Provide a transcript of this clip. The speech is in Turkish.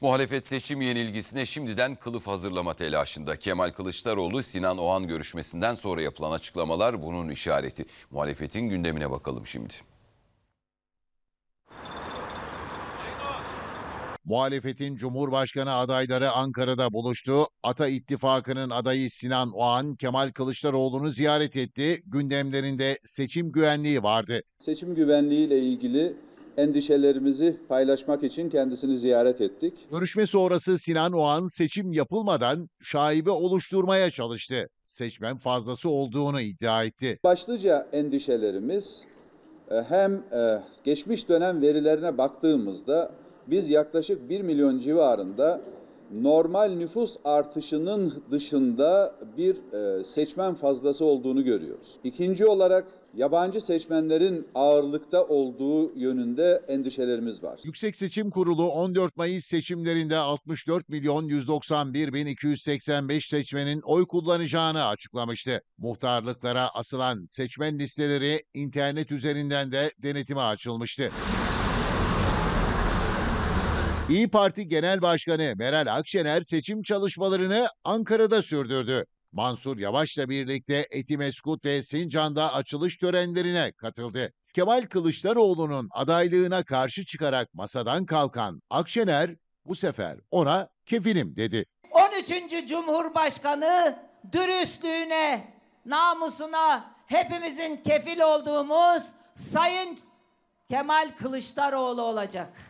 Muhalefet seçim yenilgisine şimdiden kılıf hazırlama telaşında. Kemal Kılıçdaroğlu Sinan Oğan görüşmesinden sonra yapılan açıklamalar bunun işareti. Muhalefetin gündemine bakalım şimdi. Muhalefetin Cumhurbaşkanı adayları Ankara'da buluştu. Ata İttifakı'nın adayı Sinan Oğan, Kemal Kılıçdaroğlu'nu ziyaret etti. Gündemlerinde seçim güvenliği vardı. Seçim güvenliği ile ilgili endişelerimizi paylaşmak için kendisini ziyaret ettik. Görüşme sonrası Sinan Oğan seçim yapılmadan şaibe oluşturmaya çalıştı. Seçmen fazlası olduğunu iddia etti. Başlıca endişelerimiz e, hem e, geçmiş dönem verilerine baktığımızda biz yaklaşık 1 milyon civarında normal nüfus artışının dışında bir e, seçmen fazlası olduğunu görüyoruz. İkinci olarak yabancı seçmenlerin ağırlıkta olduğu yönünde endişelerimiz var. Yüksek Seçim Kurulu 14 Mayıs seçimlerinde 64 milyon 191 bin 285 seçmenin oy kullanacağını açıklamıştı. Muhtarlıklara asılan seçmen listeleri internet üzerinden de denetime açılmıştı. İyi Parti Genel Başkanı Meral Akşener seçim çalışmalarını Ankara'da sürdürdü. Mansur Yavaş'la birlikte Etimeskut ve Sincan'da açılış törenlerine katıldı. Kemal Kılıçdaroğlu'nun adaylığına karşı çıkarak masadan kalkan Akşener bu sefer ona kefilim dedi. 13. Cumhurbaşkanı dürüstlüğüne, namusuna hepimizin kefil olduğumuz Sayın Kemal Kılıçdaroğlu olacak.